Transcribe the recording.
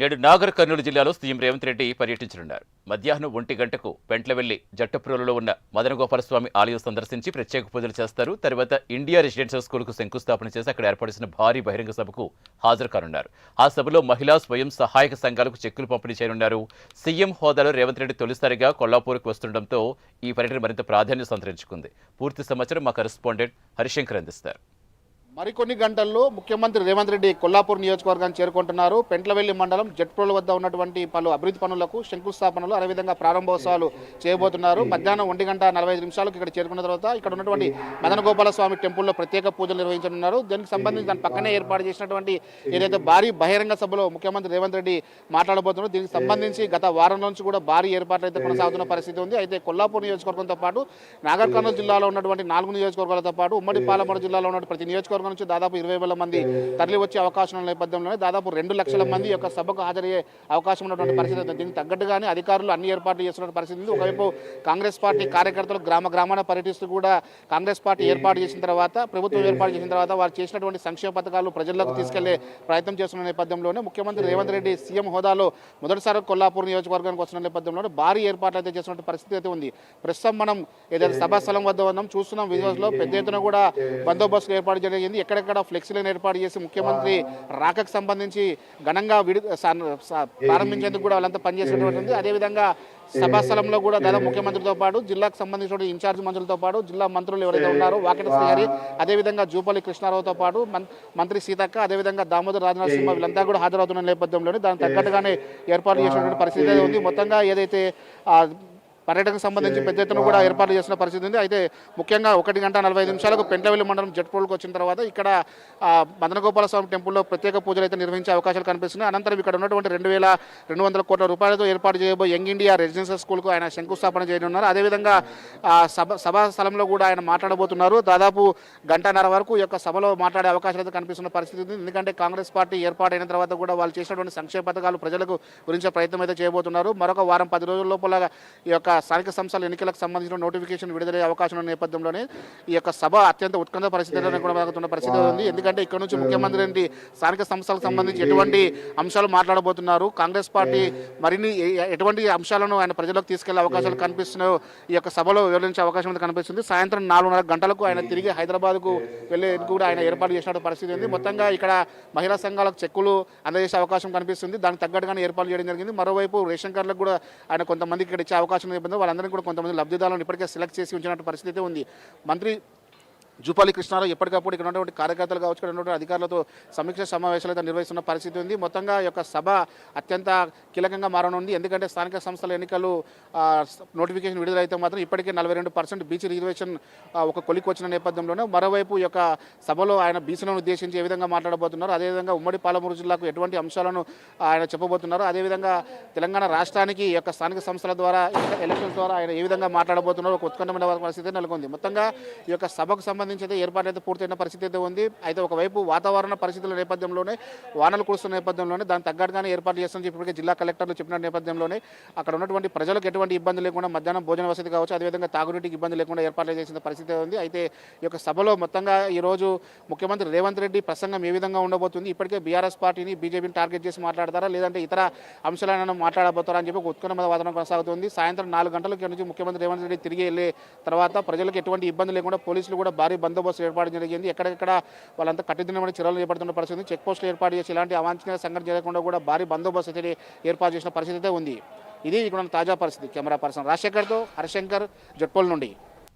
నేడు నాగర్ కర్నూలు జిల్లాలో సీఎం రేవంత్ రెడ్డి పర్యటించనున్నారు. మధ్యాహ్నం ఒంటి గంటకు పెంట్లవెల్లి జట్టప్రోలులో ఉన్న మదనగోపాలస్వామి ఆలయం సందర్శించి ప్రత్యేక పూజలు చేస్తారు. తర్వాత ఇండియా రెసిడెన్షియల్ స్కూల్కు శంకుస్థాపన చేసి అక్కడ ఏర్పడిన భారీ బహిరంగ సభకు హాజరు కానున్నారు ఆ సభలో మహిళా స్వయం సహాయక సంఘాలకు చెక్కులు పంపిణీ చేయనున్నారు. సీఎం హోదాలో రేవంత్ రెడ్డి తొలిసారిగా కొల్లాపూర్కు వస్తుండటంతో ఈ పర్యటన మరింత ప్రాధాన్యత సంతరించుకుంది. పూర్తి సమాచారం మా కరెస్పాండెంట్ హరిశంకర్ అందిస్తారు. మరికొన్ని గంటల్లో ముఖ్యమంత్రి రేవంత్ రెడ్డి కొల్లాపూర్ నియోజకవర్గాన్ని చేరుకుంటున్నారు. పెంట్లవెల్లి మండలం జట్ప్రోల వద్ద ఉన్నటువంటి పలు అభివృద్ధి పనులకు శంకుస్థాపనలు అదేవిధంగా ప్రారంభోత్సవాలు చేయబోతున్నారు. మధ్యాహ్నం ఒంటి గంట నలభై ఐదు నిమిషాలకు ఇక్కడ చేరుకున్న తర్వాత ఇక్కడ ఉన్నటువంటి మదనగోపాల స్వామి టెంపుల్లో ప్రత్యేక పూజలు నిర్వహించనున్నారు. దీనికి సంబంధించి దాని పక్కనే ఏర్పాటు చేసినటువంటి ఏదైతే భారీ బహిరంగ సభలో ముఖ్యమంత్రి రేవంత్ రెడ్డి మాట్లాడబోతున్నారు దీనికి సంబంధించి గత వారం నుంచి కూడా భారీ ఏర్పాట్లు అయితే కొనసాగుతున్న పరిస్థితి ఉంది. అయితే కొల్లాపూర్ నియోజకవర్గంతో పాటు నాగర్ కర్నూలు జిల్లాలో ఉన్నటువంటి నాలుగు నియోజకవర్గాలతో పాటు ఉమ్మడి పాలమూరు జిల్లాలో ఉన్న ప్రతి నియోజకవర్గం నుంచి దాదాపు ఇరవై వేల మంది తరలి వచ్చే అవకాశం ఉన్న నేపథ్యంలోనే దాదాపు రెండు లక్షల మంది యొక్క సభకు హాజరయ్యే అవకాశం ఉన్నటువంటి పరిస్థితి దీనికి తగ్గట్టుగానే అధికారులు అన్ని ఏర్పాట్లు చేస్తున్న పరిస్థితి ఉంది. ఒకవైపు కాంగ్రెస్ పార్టీ కార్యకర్తలు గ్రామ గ్రామాన పర్యటిస్తూ కూడా కాంగ్రెస్ పార్టీ ఏర్పాటు చేసిన తర్వాత ప్రభుత్వం ఏర్పాటు చేసిన తర్వాత వారు చేసినటువంటి సంక్షేమ పథకాలు ప్రజల్లోకి తీసుకెళ్ళే ప్రయత్నం చేస్తున్న నేపథ్యంలోనే ముఖ్యమంత్రి రేవంత్ రెడ్డి సీఎం హోదాలో మొదటిసారి కొల్లాపూర్ నియోజకవర్గానికి వస్తున్న నేపథ్యంలో భారీ ఏర్పాట్లు అయితే చేసినటువంటి పరిస్థితి అయితే ఉంది. ప్రస్తుతం మనం ఏదైతే సభా స్థలం వద్ద ఉన్నాం చూస్తున్నాం విజువల్స్ పెద్ద ఎత్తున కూడా బందోబస్తు ఏర్పాటు జరిగింది ఎక్కడెక్కడ ఫ్లెక్సీలను ఏర్పాటు చేసి ముఖ్యమంత్రి రాకకు సంబంధించి ఘనంగా విడు ప్రారంభించేందుకు కూడా వాళ్ళంతా పనిచేసినటువంటి అదేవిధంగా సభా స్థలంలో కూడా దాదాపు ముఖ్యమంత్రితో పాటు జిల్లాకు సంబంధించిన ఇన్ఛార్జ్ మంత్రులతో పాటు జిల్లా మంత్రులు ఎవరైతే ఉన్నారో వాకిట శ్రీహరి అదేవిధంగా జూపల్లి కృష్ణారావుతో పాటు మంత్రి సీతక్క అదేవిధంగా దామోదర్ రాజనాథ్ సింహ వీళ్ళంతా కూడా హాజరవుతున్న నేపథ్యంలోనే దానికి తగ్గట్టుగానే ఏర్పాటు చేసినటువంటి పరిస్థితి ఉంది. మొత్తంగా ఏదైతే పర్యటనకు సంబంధించి పెద్ద ఎత్తున కూడా ఏర్పాటు చేసిన పరిస్థితి ఉంది. అయితే ముఖ్యంగా ఒకటి గంట నలభై ఐదు నిమిషాలకు పెంటవెల్లి మండలం జట్పోల్కి వచ్చిన తర్వాత ఇక్కడ మదనగోపాల స్వామి టెంపుల్లో ప్రత్యేక పూజలు అయితే నిర్వహించే అవకాశాలు కనిపిస్తున్నాయి. అనంతరం ఇక్కడ ఉన్నటువంటి రెండు వేల రెండు వందల కోట్ల రూపాయలతో ఏర్పాటు చేయబోయే యంగ్ ఇండియా రెసిడెన్షియల్ స్కూల్కు ఆయన శంకుస్థాపన చేయనున్నారు. అదేవిధంగా సభ సభా స్థలంలో కూడా ఆయన మాట్లాడబోతున్నారు. దాదాపు గంటన్నర వరకు ఈ యొక్క సభలో మాట్లాడే అవకాశాలు అయితే కనిపిస్తున్న పరిస్థితి ఉంది. ఎందుకంటే కాంగ్రెస్ పార్టీ ఏర్పాటైన తర్వాత కూడా వాళ్ళు చేసినటువంటి సంక్షేమ పథకాలు ప్రజలకు గురించే ప్రయత్నం అయితే చేయబోతున్నారు. మరొక వారం పది రోజుల లోపల ఈ యొక్క స్థానిక సంస్థల ఎన్నికలకు సంబంధించిన నోటిఫికేషన్ విడుదలయ్యే అవకాశం ఉన్న నేపథ్యంలోనే ఈ యొక్క సభ అత్యంత ఉత్కంఠ పరిస్థితిలో కొనసాగుతున్న పరిస్థితి ఉంది. ఎందుకంటే ఇక్కడ నుంచి ముఖ్యమంత్రి ఏంటి స్థానిక సంస్థలకు సంబంధించి ఎటువంటి అంశాలు మాట్లాడబోతున్నారు? కాంగ్రెస్ పార్టీ మరిన్ని ఎటువంటి అంశాలను ఆయన ప్రజలకు తీసుకెళ్ళే అవకాశాలు కనిపిస్తున్నాయో ఈ యొక్క సభలో వివరించే అవకాశం కనిపిస్తుంది. సాయంత్రం నాలుగున్నర గంటలకు ఆయన తిరిగి హైదరాబాద్కు వెళ్ళేందుకు కూడా ఆయన ఏర్పాటు చేసిన పరిస్థితి ఉంది. మొత్తంగా ఇక్కడ మహిళా సంఘాలకు చెక్కులు అందజేసే అవకాశం కనిపిస్తుంది. దానికి తగ్గట్టుగానే ఏర్పాటు చేయడం జరిగింది. మరోవైపు రేషన్ కార్డులకు కూడా ఆయన కొంతమందికి ఇక్కడ ఇచ్చే అవకాశం ఇబ్బంది వాళ్ళందరినీ కూడా కొంతమంది లబ్ధిదారులను ఇప్పటికే సెలెక్ట్ చేసి ఉంచినట్టు పరిస్థితి ఉంది. మంత్రి జూపాలి కృష్ణారావు ఎప్పటికప్పుడు ఇక్కడ ఉన్నటువంటి కార్యకర్తలు కావచ్చు ఇక్కడ ఉన్నటువంటి అధికారులతో సమీక్ష సమావేశాలు అయితే నిర్వహిస్తున్న పరిస్థితి ఉంది. మొత్తంగా ఈ యొక్క సభ అత్యంత కీలకంగా మారనుంది. ఎందుకంటే స్థానిక సంస్థల ఎన్నికలు నోటిఫికేషన్ విడుదలైతే మాత్రం ఇప్పటికే నలభై రెండు పర్సెంట్ బీసీ రిజర్వేషన్ ఒక కొలికి వచ్చిన నేపథ్యంలోనే మరోవైపు ఈ యొక్క సభలో ఆయన బీసీలను ఉద్దేశించి ఏ విధంగా మాట్లాడబోతున్నారు అదేవిధంగా ఉమ్మడి పాలమూరు జిల్లాకు ఎటువంటి అంశాలను ఆయన చెప్పబోతున్నారు అదేవిధంగా తెలంగాణ రాష్ట్రానికి యొక్క స్థానిక సంస్థల ద్వారా ఎలక్షన్స్ ద్వారా ఆయన ఏ విధంగా మాట్లాడబోతున్నారు ఒక ఉత్కంఠమైన పరిస్థితి నెలకొంది. మొత్తంగా ఈ యొక్క సభకు సంబంధించి అయితే ఏర్పాటు అయితే పూర్తయిన పరిస్థితి అయితే ఉంది. అయితే ఒకవైపు వాతావరణ పరిస్థితుల నేపథ్యంలోనే వానలు కురుస్తున్న నేపథ్యంలోనే దాని తగ్గట్టుగానే ఏర్పాటు చేస్తామని చెప్పి ఇప్పటికే జిల్లా కలెక్టర్లు చెప్పిన నేపథ్యంలోనే అక్కడ ఉన్నటువంటి ప్రజలకు ఎటువంటి ఇబ్బంది లేకుండా మధ్యాహ్నం భోజన వసతి కావచ్చు అదేవిధంగా తాగునీటికి ఇబ్బంది లేకుండా ఏర్పాట్లు చేసిన పరిస్థితి ఉంది. అయితే ఈ యొక్క సభలో మొత్తంగా ఈరోజు ముఖ్యమంత్రి రేవంత్ రెడ్డి ప్రసంగం ఏ విధంగా ఉండబోతుంది? ఇప్పటికే బీఆర్ఎస్ పార్టీని బీజేపీని టార్గెట్ చేసి మాట్లాడతారా? లేదంటే ఇతర అంశాలను మాట్లాడబోతారా అని చెప్పి ఉత్కన్న వాతావరణం కొనసాగుతుంది. సాయంత్రం నాలుగు గంటలకి నుంచి ముఖ్యమంత్రి రేవంత్ రెడ్డి తిరిగి వెళ్ళే తర్వాత ప్రజలకు ఎటువంటి ఇబ్బంది లేకుండా పోలీసులు కూడా భారీ బందోబస్తు ఏర్పాటు జరిగింది. ఎక్కడెక్కడ వాళ్ళంతా కఠినమైన చర్యలు చేపడుతున్న పరిస్థితి చెక్ పోస్టులు ఏర్పాటు చేసి ఇలాంటి అవాంఛనీయ సంఘటన జరగకుండా కూడా భారీ బందోబస్తు అయితే ఏర్పాటు చేసిన పరిస్థితి అయితే ఉంది. ఇది ఇక్కడ తాజా పరిస్థితి. కెమెరా పర్సన్ రాజశేఖర్తో హరిశంకర్ జట్పోల్ నుండి.